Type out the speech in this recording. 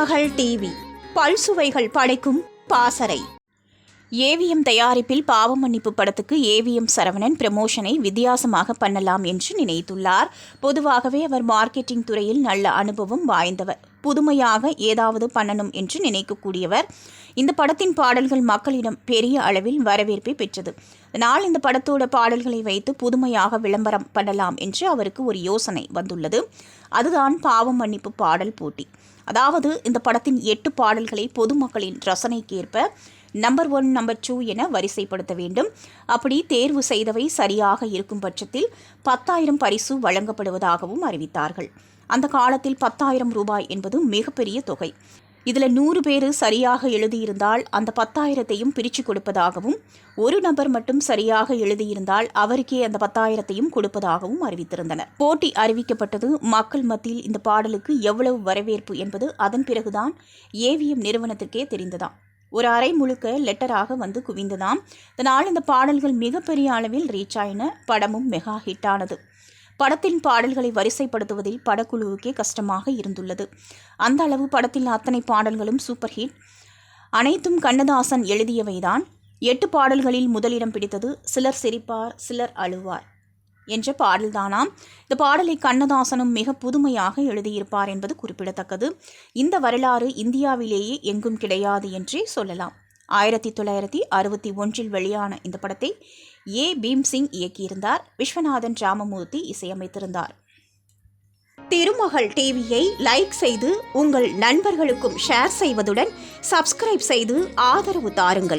மகள் டிவி. பல்சுவைகள் படைக்கும் பாசறை. ஏவிஎம் தயாரிப்பில் பாவ மன்னிப்பு படத்துக்கு ஏவிஎம் சரவணன் ப்ரமோஷனை வித்தியாசமாக பண்ணலாம் என்று நினைத்துள்ளார். பொதுவாகவே அவர் மார்க்கெட்டிங் துறையில் நல்ல அனுபவம் வாய்ந்தவர். புதுமையாக ஏதாவது பண்ணணும் என்று நினைக்கக்கூடியவர். இந்த படத்தின் பாடல்கள் மக்களிடம் பெரிய அளவில் வரவேற்பை பெற்றது. அதனால் இந்த படத்தோட பாடல்களை வைத்து புதுமையாக விளம்பரம் பண்ணலாம் என்று அவருக்கு ஒரு யோசனை வந்துள்ளது. அதுதான் பாவம் மன்னிப்பு பாடல் போட்டி. அதாவது இந்த படத்தின் எட்டு பாடல்களை பொதுமக்களின் ரசனைக்கேற்ப நம்பர் ஒன் நம்பர் டூ என வரிசைப்படுத்த வேண்டும். அப்படி தேர்வு செய்தவை சரியாக இருக்கும் பட்சத்தில் பத்தாயிரம் பரிசு வழங்கப்படுவதாகவும் அறிவித்தார்கள். அந்த காலத்தில் பத்தாயிரம் ரூபாய் என்பது மிகப்பெரிய தொகை. இதில் நூறு பேர் சரியாக எழுதியிருந்தால் அந்த பத்தாயிரத்தையும் பிரித்து கொடுப்பதாகவும் ஒரு நபர் மட்டும் சரியாக எழுதியிருந்தால் அவருக்கே அந்த பத்தாயிரத்தையும் கொடுப்பதாகவும் அறிவித்திருந்தனர். போட்டி அறிவிக்கப்பட்டது மக்கள் மத்தியில் இந்த பாடலுக்கு எவ்வளவு வரவேற்பு என்பது அதன் பிறகுதான் ஏவிஎம் நிறுவனத்திற்கே தெரிந்ததாம். ஒரு அறை முழுக்க லெட்டராக வந்து குவிந்ததாம். இதனால் இந்த பாடல்கள் மிகப்பெரிய அளவில் ரீச் ஆயின. படமும் மெகா ஹிட் ஆனது படத்தின் பாடல்களை வரிசைப்படுத்துவதில் படக்குழுவுக்கே கஷ்டமாக இருந்துள்ளது. அந்த அளவு படத்தில் அத்தனை பாடல்களும் சூப்பர் ஹிட். அனைத்தும் கண்ணதாசன் எழுதியவைதான். எட்டு பாடல்களில் முதலிடம் பிடித்தது சிலர் சிரிப்பார் சிலர் அழுவார் என்ற பாடல்தானாம். இந்த பாடலை கண்ணதாசனும் மிக புதுமையாக எழுதியிருப்பார் என்பது குறிப்பிடத்தக்கது. இந்த வரலாறு இந்தியாவிலேயே எங்கும் கிடையாது என்றே சொல்லலாம். ஆயிரத்தி தொள்ளாயிரத்தி அறுபத்தி ஒன்றில் வெளியான இந்த படத்தை ஏ. பீம்சிங் இயக்கியிருந்தார். விஸ்வநாதன் ராமமூர்த்தி இசையமைத்திருந்தார். திருமகள் டிவியை லைக் செய்து உங்கள் நண்பர்களுக்கும் ஷேர் செய்வதுடன் சப்ஸ்கிரைப் செய்து ஆதரவு தாருங்கள்.